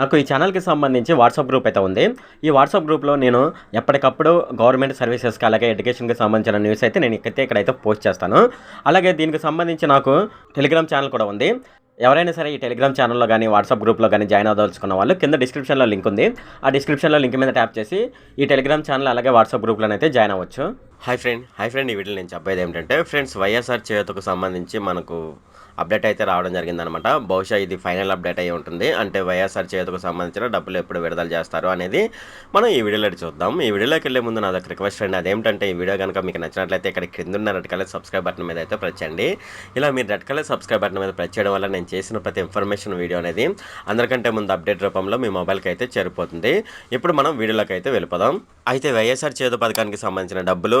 నాకు ఈ ఛానల్కి సంబంధించి వాట్సాప్ గ్రూప్ అయితే ఉంది. ఈ వాట్సాప్ గ్రూప్లో నేను ఎప్పటికప్పుడు గవర్నమెంట్ సర్వీసెస్కి అలాగే ఎడ్యుకేషన్కి సంబంధించిన న్యూస్ అయితే నేను ఇక్కడైతే ఇక్కడైతే పోస్ట్ చేస్తాను. అలాగే దీనికి సంబంధించి నాకు టెలిగ్రామ్ ఛానల్ కూడా ఉంది. ఎవరైనా సరే ఈ టెలిగ్రామ్ ఛానల్లో కానీ వాట్సాప్ గ్రూప్లో కానీ జాయిన్ అవ్వదలుచుకున్న వాళ్ళు కింద డిస్క్రిప్షన్లో లింక్ ఉంది. ఆ డిస్క్రిప్షన్లో లింక్ మీద ట్యాప్ చేసి ఈ టెలిగ్రామ్ ఛానల్ అలాగే వాట్సాప్ గ్రూప్లోనైతే జాయిన్ అవ్వచ్చు. Hi friend hi friend. ఈ వీడియోలో నేను చెప్పేది ఏంటంటే ఫ్రెండ్స్ వైఎస్ఆర్ చేతుకు సంబంధించి మనకు అప్డేట్ అయితే రావడం జరిగిందనమాట. బహుశా ఇది ఫైనల్ అప్డేట్ అయి ఉంటుంది. అంటే వైఎస్ఆర్ చేతుకు సంబంధించిన డబ్బులు ఎప్పుడు విడుదల చేస్తారు అనేది మనం ఈ వీడియోలో చూద్దాం. ఈ వీడియోలోకి వెళ్ళే ముందు నా దగ్గర రిక్వెస్ట్ ఫ్రెండ్ అదేంటంటే ఈ వీడియో కనుక మీకు నచ్చినట్లయితే ఇక్కడ కింద ఉన్న రెడ్ కలర్ సబ్స్క్రైబ్ బటన్ మీద అయితే ప్రెస్ చేయండి. ఇలా మీరు రెడ్ కలర్ సబ్స్క్రైబ్ బటన్ మీద ప్రెస్ చేయడం వల్ల నేను చేసిన ప్రతి ఇన్ఫర్మేషన్ వీడియో అనేది అందరికంటే ముందు అప్డేట్ రూపంలో మీ మొబైల్కి అయితే చేరిపోతుంది. ఇప్పుడు మనం వీడియోలోకి అయితే వెళ్ళిపోదాం. అయితే వైఎస్ఆర్ చేతు పథకానికి సంబంధించిన డబ్బులు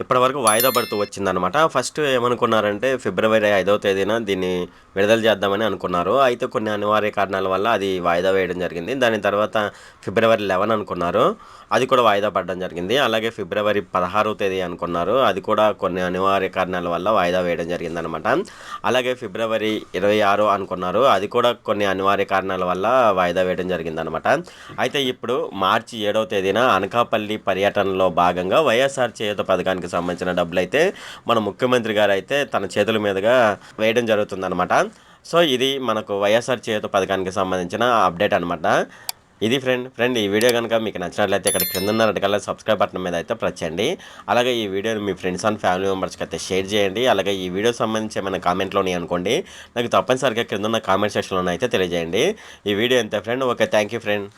ఇప్పటివరకు వాయిదా పడుతూ వచ్చిందనమాట ఫస్ట్ ఏమనుకున్నారంటే ఫిబ్రవరి ఐదవ తేదీన దీన్ని విడుదల చేద్దామని అనుకున్నారు. అయితే కొన్ని అనివార్య కారణాల వల్ల అది వాయిదా వేయడం జరిగింది. దాని తర్వాత ఫిబ్రవరి లెవెన్ అనుకున్నారు. అది కూడా వాయిదా పడడం జరిగింది. అలాగే ఫిబ్రవరి పదహారవ తేదీ అనుకున్నారు. అది కూడా కొన్ని అనివార్య కారణాల వల్ల వాయిదా వేయడం జరిగిందనమాట అలాగే ఫిబ్రవరి ఇరవై ఆరు అనుకున్నారు. అది కూడా కొన్ని అనివార్య కారణాల వల్ల వాయిదా వేయడం జరిగిందనమాట అయితే ఇప్పుడు మార్చి ఏడవ తేదీన అనకాపల్లి పర్యటనలో భాగంగా వైఎస్ఆర్ చేయుత పథకానికి సంబంధించిన డబ్బులు అయితే మన ముఖ్యమంత్రి గారు అయితే తన చేతుల మీదుగా వేయడం జరుగుతుందన్నమాట. సో ఇది మనకు వైఎస్ఆర్ చేయూత పథకానికి సంబంధించిన అప్డేట్ అనమాట ఇది ఫ్రెండ్ ఫ్రెండ్ ఈ వీడియో కనుక మీకు నచ్చినట్లయితే ఇక్కడ కింద ఉన్న రెడ్ కలర్ సబ్స్క్రైబ్ బటన్ మీద అయితే ప్రెస్ చేయండి. అలాగే ఈ వీడియోని మీ ఫ్రెండ్స్ అండ్ ఫ్యామిలీ మెంబర్స్కి అయితే షేర్ చేయండి. అలాగే ఈ వీడియో సంబంధించి ఏమైనా కామెంట్లోని అనుకోండి నాకు తప్పనిసరిగా కింద ఉన్న కామెంట్ సెక్షన్లోనే అయితే తెలియజేయండి. ఈ వీడియో ఎంత friend. Okay thank you friend.